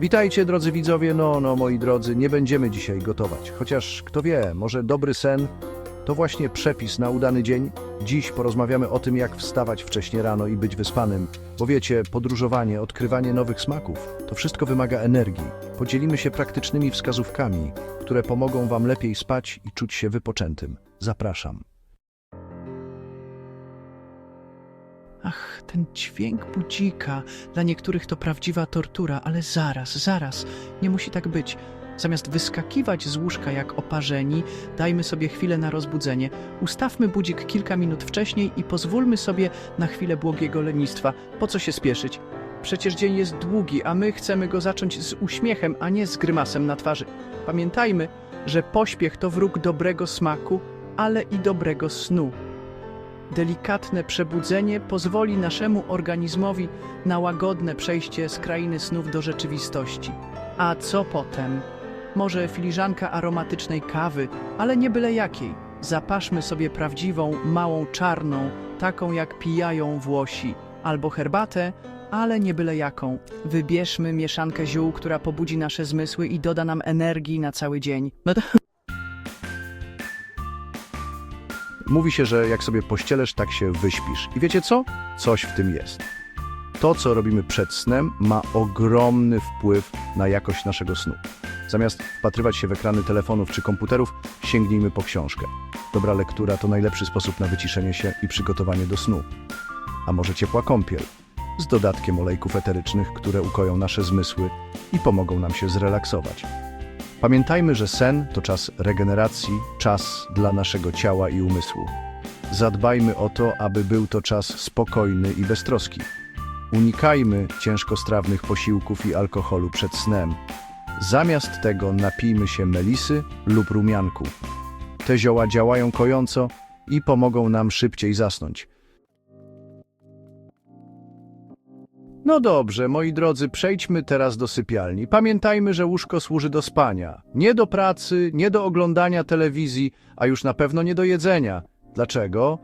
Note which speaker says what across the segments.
Speaker 1: Witajcie drodzy widzowie, no, no moi drodzy, nie będziemy dzisiaj gotować. Chociaż kto wie, może dobry sen to właśnie przepis na udany dzień. Dziś porozmawiamy o tym, jak wstawać wcześnie rano i być wyspanym. Bo wiecie, podróżowanie, odkrywanie nowych smaków, to wszystko wymaga energii. Podzielimy się praktycznymi wskazówkami, które pomogą Wam lepiej spać i czuć się wypoczętym. Zapraszam.
Speaker 2: Ach, ten dźwięk budzika. Dla niektórych to prawdziwa tortura, ale zaraz, zaraz. Nie musi tak być. Zamiast wyskakiwać z łóżka jak oparzeni, dajmy sobie chwilę na rozbudzenie. Ustawmy budzik kilka minut wcześniej i pozwólmy sobie na chwilę błogiego lenistwa. Po co się spieszyć? Przecież dzień jest długi, a my chcemy go zacząć z uśmiechem, a nie z grymasem na twarzy. Pamiętajmy, że pośpiech to wróg dobrego smaku, ale i dobrego snu. Delikatne przebudzenie pozwoli naszemu organizmowi na łagodne przejście z krainy snów do rzeczywistości. A co potem? Może filiżanka aromatycznej kawy, ale nie byle jakiej. Zapaszmy sobie prawdziwą, małą czarną, taką jak pijają Włosi, albo herbatę, ale nie byle jaką. Wybierzmy mieszankę ziół, która pobudzi nasze zmysły i doda nam energii na cały dzień.
Speaker 1: Mówi się, że jak sobie pościelesz, tak się wyśpisz. I wiecie co? Coś w tym jest. To, co robimy przed snem, ma ogromny wpływ na jakość naszego snu. Zamiast wpatrywać się w ekrany telefonów czy komputerów, sięgnijmy po książkę. Dobra lektura to najlepszy sposób na wyciszenie się i przygotowanie do snu. A może ciepła kąpiel? Z dodatkiem olejków eterycznych, które ukoją nasze zmysły i pomogą nam się zrelaksować. Pamiętajmy, że sen to czas regeneracji, czas dla naszego ciała i umysłu. Zadbajmy o to, aby był to czas spokojny i beztroski. Unikajmy ciężkostrawnych posiłków i alkoholu przed snem. Zamiast tego napijmy się melisy lub rumianku. Te zioła działają kojąco i pomogą nam szybciej zasnąć. No dobrze, moi drodzy, przejdźmy teraz do sypialni. Pamiętajmy, że łóżko służy do spania. Nie do pracy, nie do oglądania telewizji, a już na pewno nie do jedzenia. Dlaczego?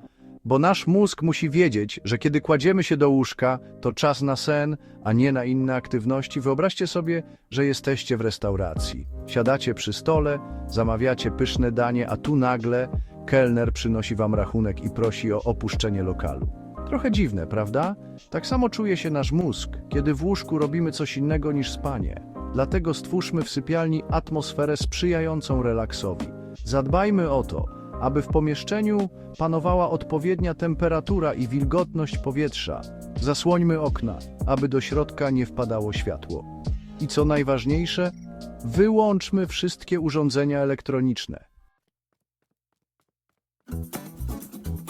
Speaker 1: Bo nasz mózg musi wiedzieć, że kiedy kładziemy się do łóżka, to czas na sen, a nie na inne aktywności. Wyobraźcie sobie, że jesteście w restauracji. Siadacie przy stole, zamawiacie pyszne danie, a tu nagle kelner przynosi wam rachunek i prosi o opuszczenie lokalu. Trochę dziwne, prawda? Tak samo czuje się nasz mózg, kiedy w łóżku robimy coś innego niż spanie. Dlatego stwórzmy w sypialni atmosferę sprzyjającą relaksowi. Zadbajmy o to, aby w pomieszczeniu panowała odpowiednia temperatura i wilgotność powietrza. Zasłońmy okna, aby do środka nie wpadało światło. I co najważniejsze, wyłączmy wszystkie urządzenia elektroniczne.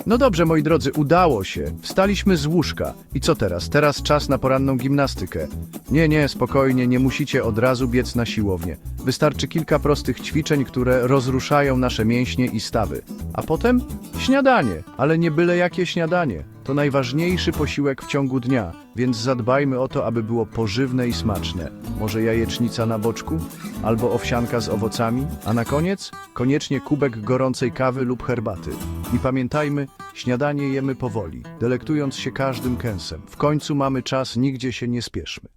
Speaker 1: No dobrze, moi drodzy, udało się. Wstaliśmy z łóżka. I co teraz? Teraz czas na poranną gimnastykę. Nie, nie, spokojnie, nie musicie od razu biec na siłownię. Wystarczy kilka prostych ćwiczeń, które rozruszają nasze mięśnie i stawy. A potem śniadanie, ale nie byle jakie śniadanie. To najważniejszy posiłek w ciągu dnia, więc zadbajmy o to, aby było pożywne i smaczne. Może jajecznica na boczku? Albo owsianka z owocami? A na koniec? Koniecznie kubek gorącej kawy lub herbaty. I pamiętajmy, śniadanie jemy powoli, delektując się każdym kęsem. W końcu mamy czas, nigdzie się nie spieszmy.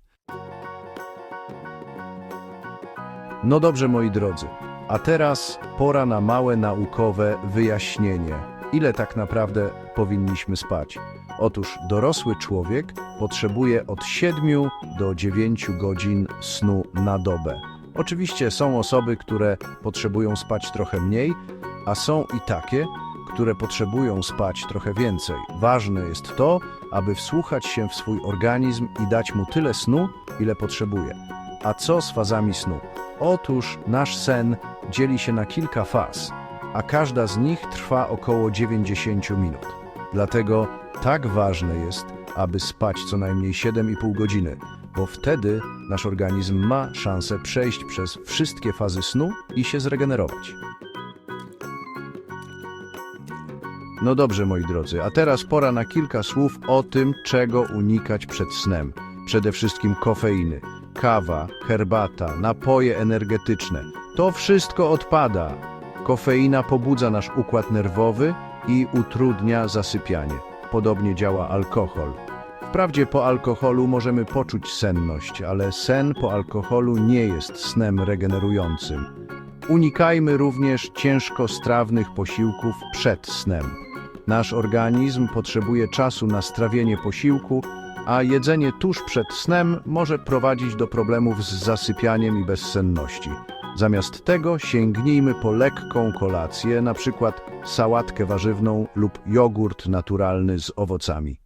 Speaker 1: No dobrze, moi drodzy, a teraz pora na małe naukowe wyjaśnienie. Ile tak naprawdę powinniśmy spać? Otóż dorosły człowiek potrzebuje od 7 do 9 godzin snu na dobę. Oczywiście są osoby, które potrzebują spać trochę mniej, a są i takie, które potrzebują spać trochę więcej. Ważne jest to, aby wsłuchać się w swój organizm i dać mu tyle snu, ile potrzebuje. A co z fazami snu? Otóż nasz sen dzieli się na kilka faz, a każda z nich trwa około 90 minut. Dlatego tak ważne jest, aby spać co najmniej 7,5 godziny, bo wtedy nasz organizm ma szansę przejść przez wszystkie fazy snu i się zregenerować. No dobrze, moi drodzy, a teraz pora na kilka słów o tym, czego unikać przed snem. Przede wszystkim kofeiny, kawa, herbata, napoje energetyczne. To wszystko odpada. Kofeina pobudza nasz układ nerwowy i utrudnia zasypianie. Podobnie działa alkohol. Wprawdzie po alkoholu możemy poczuć senność, ale sen po alkoholu nie jest snem regenerującym. Unikajmy również ciężkostrawnych posiłków przed snem. Nasz organizm potrzebuje czasu na strawienie posiłku, a jedzenie tuż przed snem może prowadzić do problemów z zasypianiem i bezsenności. Zamiast tego sięgnijmy po lekką kolację, na przykład sałatkę warzywną lub jogurt naturalny z owocami.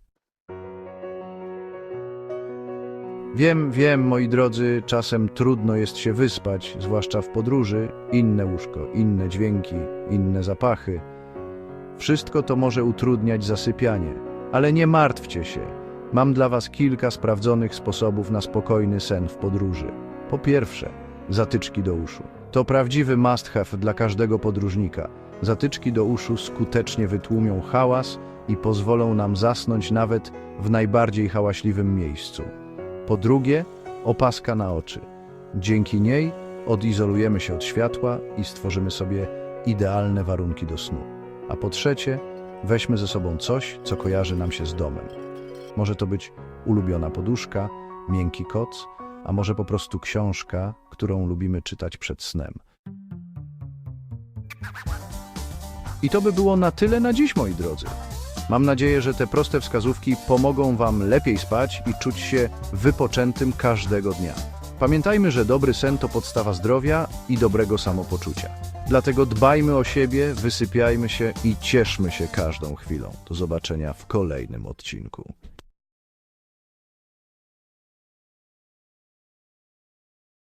Speaker 1: Wiem, wiem, moi drodzy, czasem trudno jest się wyspać, zwłaszcza w podróży. Inne łóżko, inne dźwięki, inne zapachy. Wszystko to może utrudniać zasypianie, ale nie martwcie się. Mam dla Was kilka sprawdzonych sposobów na spokojny sen w podróży. Po pierwsze, zatyczki do uszu. To prawdziwy must have dla każdego podróżnika. Zatyczki do uszu skutecznie wytłumią hałas i pozwolą nam zasnąć nawet w najbardziej hałaśliwym miejscu. Po drugie, opaska na oczy. Dzięki niej odizolujemy się od światła i stworzymy sobie idealne warunki do snu. A po trzecie, weźmy ze sobą coś, co kojarzy nam się z domem. Może to być ulubiona poduszka, miękki koc, a może po prostu książka, którą lubimy czytać przed snem. I to by było na tyle na dziś, moi drodzy. Mam nadzieję, że te proste wskazówki pomogą Wam lepiej spać i czuć się wypoczętym każdego dnia. Pamiętajmy, że dobry sen to podstawa zdrowia i dobrego samopoczucia. Dlatego dbajmy o siebie, wysypiajmy się i cieszmy się każdą chwilą. Do zobaczenia w kolejnym odcinku.